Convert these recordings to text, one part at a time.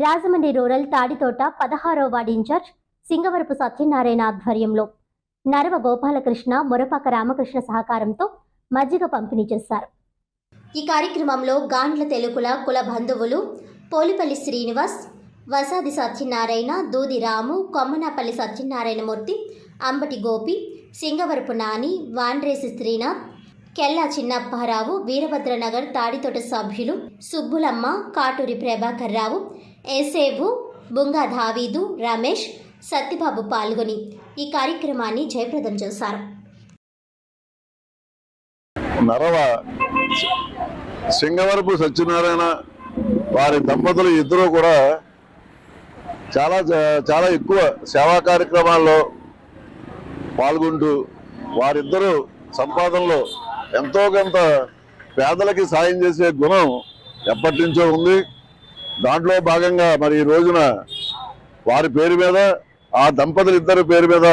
Rajahmundry rural Tadithota పదహారో ward incharge Singavarapu Satyanarayana ఆధ్వర్యంలో నరవ గోపాలకృష్ణ మురపాక రామకృష్ణ సహకారంతో మజ్జిగ పంపిణీ చేశారు. ఈ కార్యక్రమంలో గాండ్ల తెలుగుల కుల బంధువులు పోలిపల్లి శ్రీనివాస్ వసాది సత్యనారాయణ దూది రాము కొమ్మనాపల్లి సత్యనారాయణమూర్తి అంబటి గోపి సింగవరపు నాని వాండ్రేసి శ్రీనాథ్ కెల్లా చిన్నప్పారావు వీరభద్రనగర్ తాడితోట సభ్యులు సుబ్బులమ్మ కాటూరి ప్రభాకర్ రావు ఏసేబు బుంగా దావీదు రమేష్ సత్యబాబు పాల్గొని ఈ కార్యక్రమాన్ని జయప్రదం చేశారు. నరవ సింగవరపు సత్యనారాయణ వారి దంపతులు ఇద్దరు కూడా చాలా చాలా ఎక్కువ సేవా కార్యక్రమాల్లో పాల్గొంటూ వారిద్దరూ సంపాదనలో ఎంతో కొంత పేదలకి సాయం చేసే గుణం ఎప్పటి నుంచో ఉంది. దాంట్లో భాగంగా మరి ఈ రోజున వారి పేరు మీద ఆ దంపతులు ఇద్దరి పేరు మీద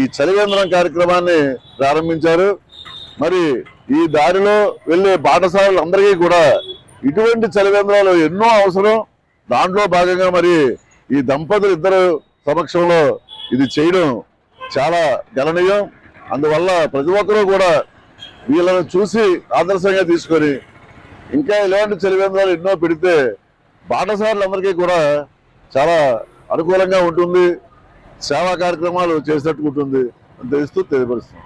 ఈ చలివేంద్రం కార్యక్రమాన్ని ప్రారంభించారు. మరి ఈ దారిలో వెళ్ళే అందరికీ కూడా ఇటువంటి చలివేంద్రాలు ఎన్నో అవసరం. దాంట్లో భాగంగా మరి ఈ దంపతులు ఇద్దరు సమక్షంలో ఇది చేయడం చాలా గణనీయం. అందువల్ల ప్రతి ఒక్కరూ కూడా వీళ్ళను చూసి ఆదర్శంగా తీసుకొని ఇంకా ఇలాంటి చలివేంద్రాలు ఎన్నో పెడితే బాటసారులందరికీ కూడా చాలా అనుకూలంగా ఉంటుంది. సేవా కార్యక్రమాలు చేసినట్టుకుంటుంది అని తెలుస్తూ తెలియపరుస్తుంది.